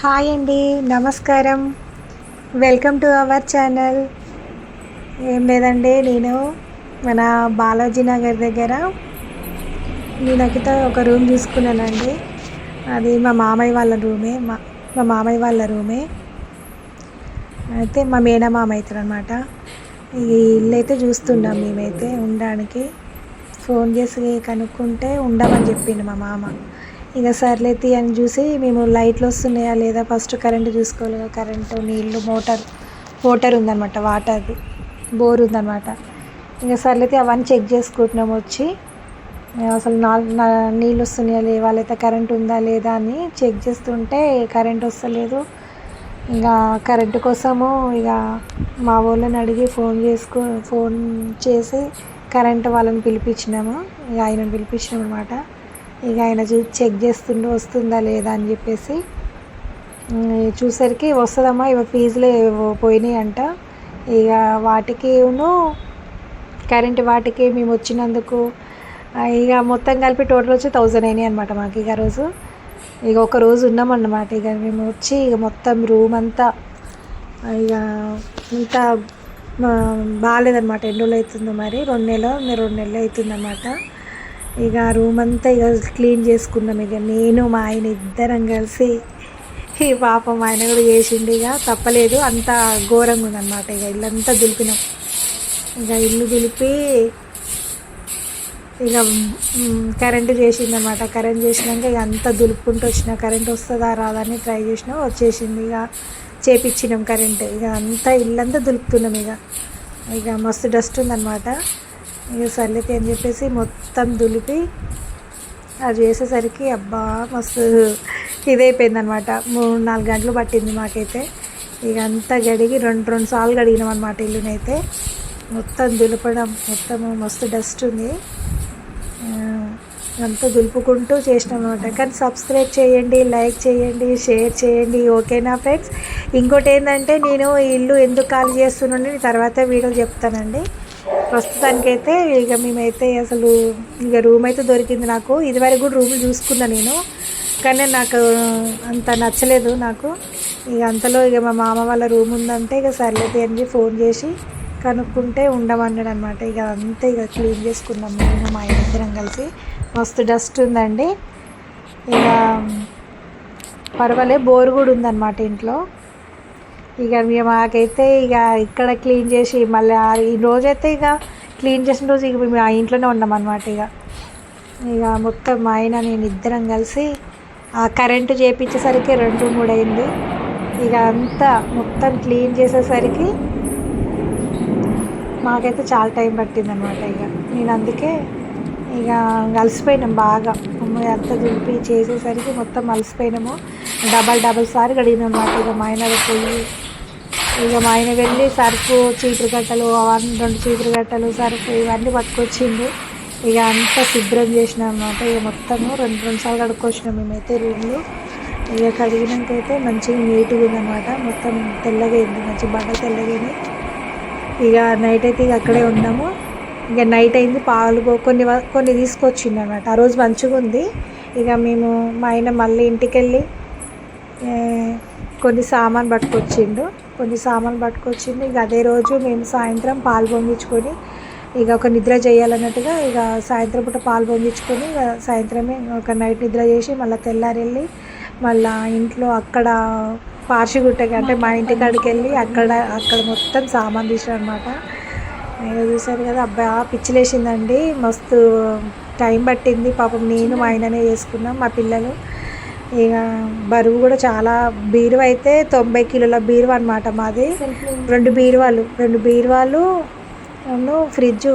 Hi అండి నమస్కారం. Welcome to our channel ఏం లేదండి నేను మన బాలాజీ నగర్ దగ్గర నేనకిత ఒక రూమ్ తీసుకున్నానండి. అది మా మామయ్య వాళ్ళ రూమే మా మా మామయ్య వాళ్ళ రూమే. అయితే మా మేనమామ అవుతారు అనమాట ఈ ఇల్లు అయితే చూస్తున్నాం మేమైతే ఉండడానికి. ఫోన్ చేసి కనుక్కుంటే ఉండమని చెప్పిండు మా మామ. ఇక సర్లేతి అని చూసి మేము లైట్లు వస్తున్నాయా లేదా ఫస్ట్ కరెంటు చూసుకోవాలి కరెంటు నీళ్ళు మోటార్ మోటార్ ఉందన్నమాట వాటర్ది బోర్ ఉందన్నమాట. ఇంకా సర్లే అవన్నీ చెక్ చేసుకుంటున్నాం వచ్చి. అసలు నా నీళ్ళు వస్తున్నాయా లేవా లేదా కరెంట్ ఉందా లేదా అని చెక్ చేస్తుంటే కరెంట్ వస్తలేదు. ఇంకా కరెంటు కోసము ఇక మా వాళ్ళని అడిగి ఫోన్ చేసుకు ఫోన్ చేసి కరెంటు వాళ్ళని పిలిపించినాము. ఇక ఆయన పిలిపించినాం అనమాట ఇక ఆయన చూ చెక్ చేస్తుండే వస్తుందా లేదా అని చెప్పేసి చూసరికి వస్తుందమ్మా ఇవ ఫీజులే పోయినాయి అంట ఇక వాటికిను కరెంట్ వాటికి మేము వచ్చినందుకు ఇక మొత్తం కలిపి టోటల్ వచ్చి థౌజండ్ అయినాయి అనమాట మాకు ఇక రోజు. ఇక ఒక రోజు ఉన్నామన్నమాట ఇక మేము వచ్చి ఇక మొత్తం రూమ్ అంతా ఇక ఇంత బాగాలేదన్నమాట. ఎన్ని రోజులు అవుతుందో మరి? రెండు నెలలు రెండు నెలలు అవుతుందన్నమాట. ఇక రూమ్ అంతా ఇక క్లీన్ చేసుకున్నాం ఇక నేను మా ఆయన ఇద్దరం కలిసి. ఈ పాపం ఆయన కూడా చేసిండు ఇక. తప్పలేదు అంత ఘోరంగా ఉందన్నమాట ఇక ఇల్లంతా దులిపినాం. ఇక ఇల్లు దులిపి ఇక కరెంటు చేసిందన్నమాట. కరెంట్ చేసినాక ఇక అంతా దులుపుకుంటూ వచ్చిన. కరెంట్ వస్తుందా రాదా అని ట్రై చేసినా వచ్చేసింది ఇక. చేపించినాం కరెంట్. ఇక అంతా ఇల్లంతా దులుపుతున్నాం ఇక. ఇక మస్తు డస్ట్ ఉందన్నమాట. ఇక సర్లేకి అని చెప్పేసి మొత్తం దులిపి అది చేసేసరికి అబ్బా మస్తు ఇదైపోయింది అనమాట మూడు నాలుగు గంటలు పట్టింది మాకైతే. ఇక అంతా గడిగి రెండు రెండు సార్లు గడిగినాం అనమాట ఇల్లునైతే. మొత్తం దులపడం మొత్తం మస్తు డస్ట్ ఉంది. అంతా దులుపుకుంటూ చేసినాం అనమాట కానీ సబ్స్క్రైబ్ చేయండి లైక్ చేయండి షేర్ చేయండి ఓకేనా ఫ్రెండ్స్? ఇంకోటి ఏంటంటే నేను ఇల్లు ఎందుకు ఖాళీ చేస్తున్నాను తర్వాత వీడియో చెప్తానండి. ప్రస్తుతానికైతే ఇక మేమైతే అసలు ఇక రూమ్ అయితే దొరికింది నాకు. ఇదివరకు కూడా రూమ్ చూసుకున్నా నేను. కానీ నాకు అంత నచ్చలేదు నాకు. ఇక అంతలో ఇక మా మామ వాళ్ళ రూమ్ ఉందంటే ఇక సర్లేదు అని ఫోన్ చేసి కనుక్కుంటే ఉండమన్నాడు అనమాట ఇక అంతా ఇక క్లీన్ చేసుకున్నాం నేను మా ఇద్దరం కలిసి. మస్తు డస్ట్ ఉందండి. ఇక పర్వాలే బోర్ కూడా ఉందన్నమాట ఇంట్లో. ఇక మేము మాకైతే ఇక ఇక్కడ క్లీన్ చేసి మళ్ళీ ఈ రోజైతే ఇక క్లీన్ చేసిన రోజు ఇక మేము ఆ ఇంట్లోనే ఉన్నాం అనమాట ఇక. ఇక మొత్తం మా ఆయన నేను ఇద్దరం కలిసి ఆ కరెంటు చేపించేసరికి రెండు మూడు అయింది ఇక అంతా మొత్తం క్లీన్ చేసేసరికి మాకైతే చాలా టైం పట్టింది అనమాట ఇక. నేను అందుకే ఇక అలసిపోయినాం బాగా. అమ్మాయి అంతా దులిపి చేసేసరికి మొత్తం అలసిపోయినాము. డబల్ డబల్ సారి కడిగినాం అనమాట ఇక మా ఆయన పోయి. ఇక మా ఆయన వెళ్ళి సరుకు చీపురు గట్టలు అవన్నీ రెండు చీపురు గట్టలు సరుకు ఇవన్నీ పట్టుకొచ్చిండు. ఇక అంతా శుభ్రం చేసినాం అనమాట ఇక మొత్తము రెండు రెండు సార్లు కడుక్కొచ్చినాం మేమైతే రూమ్లో. ఇక కడిగినాకైతే మంచిగా నీట్గా ఉందన్నమాట. మొత్తం తెల్లగైంది మంచి బట్టలు తెల్లగైంది ఇక నైట్ అయితే ఇక అక్కడే ఉన్నాము. ఇక నైట్ అయింది పాలు కొన్ని కొన్ని తీసుకొచ్చింది అనమాట ఆ రోజు మంచిగా ఉంది ఇక మేము మా ఆయన మళ్ళీ ఇంటికి వెళ్ళి కొన్ని సామాన్ పట్టుకొచ్చిండు. కొన్ని సామాన్ పట్టుకొచ్చిండు. ఇక అదే రోజు మేము సాయంత్రం పాలు పొంగించుకొని ఇక ఒక నిద్ర చేయాలన్నట్టుగా ఇక సాయంత్రం పూట పాలు పొంగించుకొని ఇక సాయంత్రమే ఒక నైట్ నిద్ర చేసి మళ్ళీ తెల్లారి వెళ్ళి మళ్ళీ ఇంట్లో అక్కడ పార్షిగుట్టకి అంటే మా ఇంటి కాడికి వెళ్ళి అక్కడ అక్కడ మొత్తం సామాన్ తీసాడు నేను ఇక కదా అబ్బా పిచ్చిలేసిందండి. మస్తు టైం పట్టింది. పాపం నేను మా ఆయననే చేసుకున్నాం మా పిల్లలు. ఇక బరువు కూడా చాలా బీరువా అయితే తొంభై కిలోల బీరువా అనమాట మాది. రెండు బీరువాలు రెండు బీరువాలు ఫ్రిడ్జ్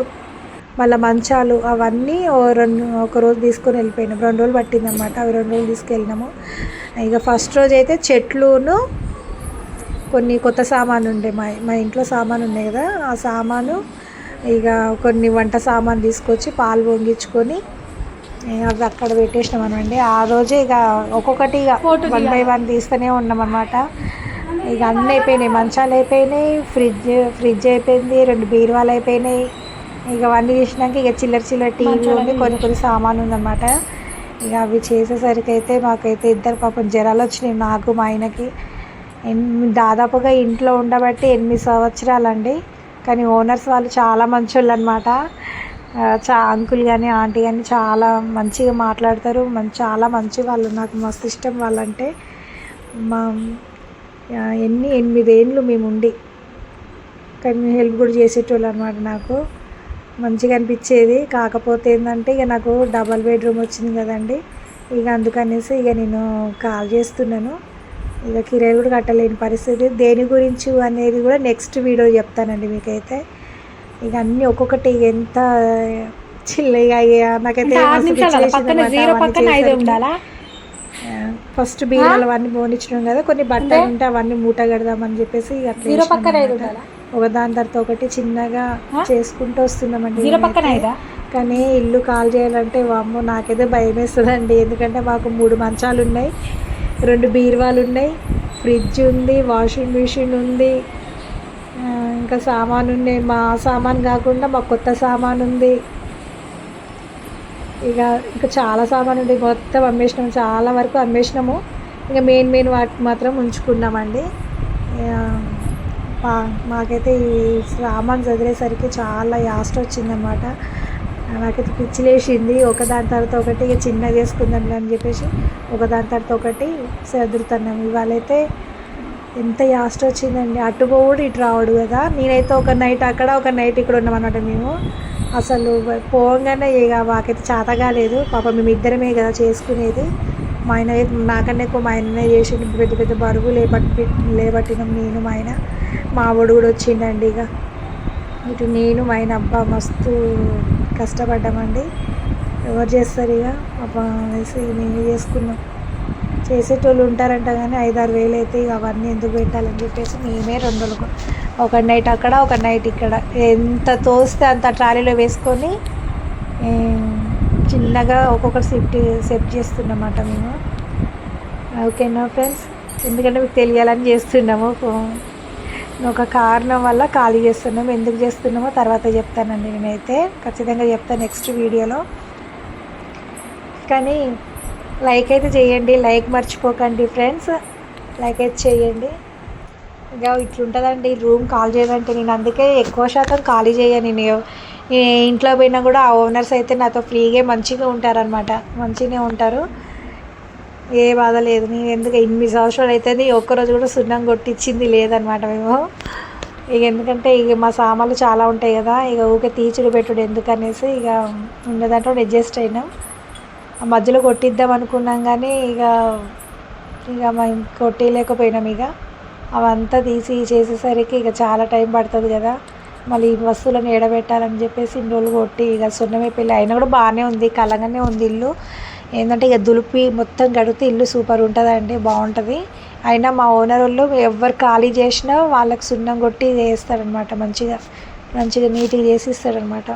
మళ్ళీ మంచాలు అవన్నీ ఓ రెండు ఒక రోజు తీసుకొని వెళ్ళిపోయినాం. రెండు రోజులు పట్టిందనమాట అవి రెండు రోజులు తీసుకెళ్ళినాము. ఇక ఫస్ట్ రోజు అయితే చెట్లును కొన్ని కొత్త సామాను ఉండే మా మా ఇంట్లో సామాను ఉన్నాయి కదా ఆ సామాను ఇక కొన్ని వంట సామాను తీసుకొచ్చి పాలు పొంగించుకొని అవి అక్కడ పెట్టేసినాం అనమాట ఆ రోజే ఇక ఒక్కొక్కటి ఇక వన్ బై వన్ తీస్తూనే ఉన్నాం అనమాట ఇక అన్నీ అయిపోయినాయి మంచాలు అయిపోయినాయి ఫ్రిడ్జ్ ఫ్రిడ్జ్ అయిపోయింది రెండు బీరువాలు అయిపోయినాయి. ఇక అవన్నీ తీసినాక ఇక చిల్లర చిల్లర టీవీ ఉంది కొన్ని కొన్ని సామాన్ ఉందన్నమాట ఇక అవి చేసేసరికి అయితే మాకైతే ఇద్దరు పాపం జ్వరాలు వచ్చినాయి నాకు మా ఆయనకి. దాదాపుగా ఇంట్లో ఉండబట్టి ఎనిమిది సంవత్సరాలండి. కానీ ఓనర్స్ వాళ్ళు చాలా మంచోళ్ళు అనమాట చా అంకుల్ కానీ ఆంటీ కానీ చాలా మంచిగా మాట్లాడతారు. మం చాలా మంచి వాళ్ళు. నాకు మస్తు ఇష్టం వాళ్ళంటే మా ఎన్ని ఎనిమిదేండ్లు మేము ఉండి కానీ హెల్ప్ కూడా చేసేటోళ్ళు అనమాట నాకు. మంచిగా అనిపించేది. కాకపోతే ఏంటంటే ఇక నాకు డబల్ బెడ్రూమ్ వచ్చింది కదండి. ఇక అందుకనేసి ఇక నేను కాల్ చేస్తున్నాను. ఇక కిరాయి కూడా కట్టలేని పరిస్థితి. దేని గురించి అనేది కూడా నెక్స్ట్ వీడియో చెప్తానండి మీకైతే. ఇక అన్నీ ఒక్కొక్కటి ఎంత చిల్లగా నాకైతే ఫస్ట్ బీరాలు అవన్నీ పోనిచ్చినాం కదా కొన్ని బట్టలు ఉంటే అవన్నీ మూట కడదామని చెప్పేసి జీరో పక్కన ఒక దాని తర్వాత ఒకటి చిన్నగా? చేసుకుంటూ వస్తున్నామండి జీరో పక్కన కానీ ఇల్లు కాల్ చేయాలంటే వామ్మో నాకైతే భయం వేస్తుందండి ఎందుకంటే మాకు మూడు మంచాలు ఉన్నాయి రెండు బీరువాలు ఉన్నాయి ఫ్రిడ్జ్ ఉంది వాషింగ్ మిషన్ ఉంది ఇంకా సామాను మా సామాన్ కాకుండా మా కొత్త సామాన్ ఉంది ఇక ఇంకా చాలా సామాన్ ఉంది మొత్తం అమ్మేసినాము చాలా వరకు అమ్మేసినాము. ఇంకా మెయిన్ మెయిన్ వాటి మాత్రం ఉంచుకున్నామండి. ఇక మా మాకైతే ఈ సామాన్ చదివేసరికి చాలా యాస్ట్ వచ్చిందనమాట నాకైతే పిచ్చిలేసింది. ఒకదాని తర్వాత ఒకటి ఇక చిన్న చేసుకుందాం అని చెప్పేసి ఒకదాని తర్వాత ఒకటి సర్దుతున్నాం ఇవాళైతే ఎంత యాస్ట్ వచ్చిందండి. అటు పోవుడు ఇటు రావడు కదా. నేనైతే ఒక నైట్ అక్కడ ఒక నైట్ ఇక్కడ ఉన్నామన్నమాట మేము. అసలు పోగానే ఇక మాకైతే చేత కాలేదు. పాప మేము ఇద్దరమే కదా చేసుకునేది. మా ఆయన అయితే నాకన్నా ఎక్కువ మా ఆయననే చేసిండు. పెద్ద పెద్ద బరువు లేబట్టి లేబట్టినాం నేను మా ఆయన. మా ఆవిడ కూడా వచ్చిండండి ఇక. ఇటు నేను మా ఆయన అబ్బా మస్తు కష్టపడ్డామండి. ఎవరు చేస్తారు ఇక? అబ్బా అనేసి మేము చేసుకున్నాం. చేసేటోళ్ళు ఉంటారంట కానీ ఐదారు వేలు అయితే ఇక అవన్నీ ఎందుకు పెట్టాలని చెప్పేసి మేమే రెండు రోజులు ఒక నైట్ అక్కడ ఒక నైట్ ఇక్కడ. ఎంత తోస్తే అంత ట్రాలీలో వేసుకొని చిన్నగా ఒక్కొక్కటి సెఫ్ట్ సెట్ చేస్తున్నమాట మేము. ఓకేనా ఫ్రెండ్స్? ఎందుకంటే మీకు తెలియాలని చేస్తున్నాము. ఒక కారణం వల్ల ఖాళీ చేస్తున్నాము. ఎందుకు చేస్తున్నామో తర్వాత చెప్తానండి నేనైతే. ఖచ్చితంగా చెప్తాను నెక్స్ట్ వీడియోలో. కానీ లైక్ అయితే చేయండి లైక్ మర్చిపోకండి ఫ్రెండ్స్ లైక్ అయితే చేయండి. ఇక ఇట్లుంటుందండి రూమ్ కాల్ చేయాలంటే నేను అందుకే ఎక్కువ శాతం ఖాళీ చేయను నేను. ఇంట్లో పోయినా కూడా ఆ ఓనర్స్ అయితే నాతో ఫ్రీగా మంచిగా ఉంటారనమాట మంచిగానే ఉంటారు. ఏ బాధ లేదు. నేను ఎందుకు ఎనిమిది సంవత్సరాలు అవుతుంది ఒక్కరోజు కూడా సున్నం కొట్టించింది లేదనమాట మేము. ఇక ఎందుకంటే ఇక మా సామాన్లు చాలా ఉంటాయి కదా ఇక ఊకే తీచుడు పెట్టుడు ఎందుకనేసి ఇక ఉన్నదంటే అడ్జస్ట్ అయినాం. మధ్యలో కొట్టిద్దాం అనుకున్నాం కానీ ఇక ఇక మేము కొట్టేయలేకపోయినాం ఇక. అవంతా తీసి చేసేసరికి ఇక చాలా టైం పడుతుంది కదా. మళ్ళీ ఈ వస్తువులను ఎడబెట్టాలని చెప్పేసి ఇన్ని రోజులు కొట్టి ఇక సున్నమే పెళ్ళి అయినా కూడా బాగానే ఉంది కలంగానే ఉంది ఇల్లు. ఏంటంటే ఇక దులిపి మొత్తం గడితే ఇల్లు సూపర్ ఉంటుందండి బాగుంటుంది. అయినా మా ఓనర్ వాళ్ళు ఎవరు ఖాళీ చేసినా వాళ్ళకి సున్నం కొట్టి చేస్తారనమాట మంచిగా మంచిగా నీట్గా చేసి ఇస్తారనమాట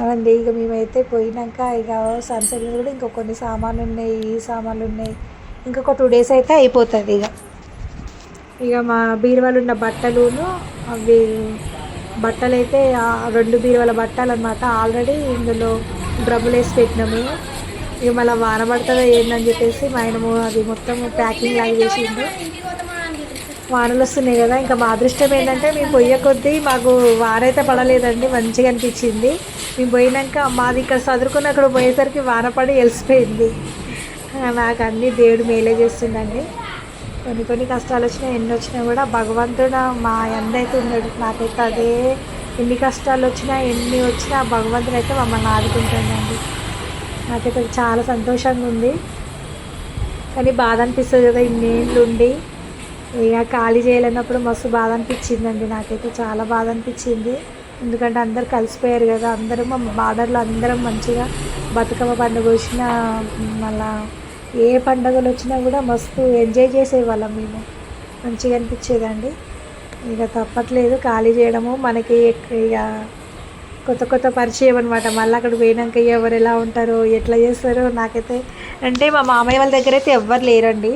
అవండి ఇక మేమైతే పోయినాక ఇక సన్సెట్ కూడా ఇంకా కొన్ని సామాన్లు ఉన్నాయి ఈ సామాన్లు ఉన్నాయి ఇంకొక టూ డేస్ అయితే అయిపోతుంది ఇక. ఇక మా బీరువాలు ఉన్న బట్టలును అవి బట్టలు అయితే రెండు బీరువాల బట్టలు అనమాట ఆల్రెడీ ఇందులో డ్రమ్ములు వేసి పెట్టినాము. ఇక మళ్ళీ వాన పడుతుందో ఏందని చెప్పేసి మా ఆయనము అది మొత్తం ప్యాకింగ్ లాగా చేసిండు. వానలు వస్తున్నాయి కదా. ఇంకా మా అదృష్టం ఏంటంటే మేము పోయే కొద్దీ మాకు వాన అయితే పడలేదండి. మంచిగా అనిపించింది. మేము పోయినాక మాది ఇక్కడ చదువుకుని అక్కడ పోయేసరికి వాన పడి వెలిసిపోయింది నాకు అన్ని దేవుడు మేలే చేస్తుందండి. కొన్ని కొన్ని కష్టాలు వచ్చినా ఎన్ని వచ్చినా కూడా భగవంతుడు మా ఎందైతే అయితే ఉన్నాడు నాకైతే అదే ఎన్ని కష్టాలు వచ్చినా ఎన్ని వచ్చినా భగవంతుడు అయితే మమ్మల్ని ఆదుకుంటాడండి నాకైతే చాలా సంతోషంగా ఉంది. కానీ బాధ అనిపిస్తుంది కదా ఇన్నేళ్ళు ఉండి ఇక ఖాళీ చేయలేనప్పుడు మస్తు బాధ అనిపించిందండి. నాకైతే చాలా బాధ అనిపించింది. ఎందుకంటే అందరు కలిసిపోయారు కదా. అందరం మా బార్డర్లో అందరం మంచిగా బతుకమ్మ పండుగ వచ్చిన మళ్ళా ఏ పండుగలు వచ్చినా కూడా మస్తు ఎంజాయ్ చేసేవాళ్ళం మేము. మంచిగా అనిపించేదండి. ఇక తప్పట్లేదు ఖాళీ చేయడము. మనకి ఇక కొత్త కొత్త పరిచయం అనమాట మళ్ళీ అక్కడ పోయినాక ఎవరు ఎలా ఉంటారో ఎట్లా చేస్తారో నాకైతే అంటే మా మామయ్య వాళ్ళ దగ్గర అయితే ఎవ్వరు లేరండి.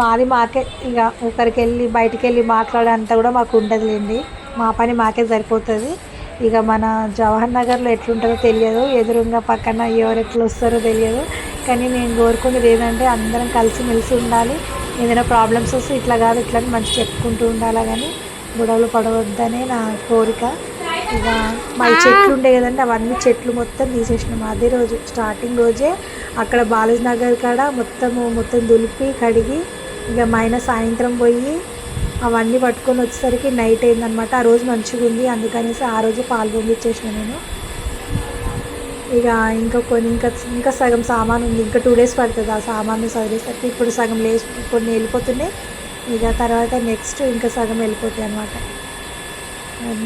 మాది మాకే ఇక ఒకరికి వెళ్ళి బయటికి వెళ్ళి మాట్లాడేంత కూడా మాకు ఉండదులేండి. మా పని మాకే సరిపోతుంది. ఇక మన జవహర్ నగర్లో ఎట్లుంటుందో తెలియదు. ఎదురుగా పక్కన ఎవరు ఎట్లా వస్తారో తెలియదు. కానీ నేను కోరుకునేది ఏంటంటే అందరం కలిసిమెలిసి ఉండాలి. ఏదైనా ప్రాబ్లమ్స్ వస్తే ఇట్లా కాదు ఇట్లా అని మంచి చెప్పుకుంటూ ఉండాలి కానీ గొడవలు పడవద్దనే నా కోరిక. ఇక మా చెట్లు ఉండే కదండి అవన్నీ చెట్లు మొత్తం తీసేసినాము అదే రోజు స్టార్టింగ్ రోజే అక్కడ బాలాజీ నగర్ కాడ మొత్తము మొత్తం దులిపి కడిగి ఇక మా ఆయన సాయంత్రం పోయి అవన్నీ పట్టుకొని వచ్చేసరికి నైట్ అయిందనమాట ఆ రోజు మంచిగా ఉంది. అందుకనేసి ఆ రోజు పాలు పంపించేసిన నేను. ఇక ఇంకా కొన్ని ఇంకా ఇంకా సగం సామాన్ ఉంది. ఇంకా టూ డేస్ పడుతుంది ఆ సామాను సదిలేసరికి. ఇప్పుడు సగం లేచి కొన్ని వెళ్ళిపోతున్నాయి. ఇక తర్వాత నెక్స్ట్ ఇంకా సగం వెళ్ళిపోతాయి అనమాట ఏం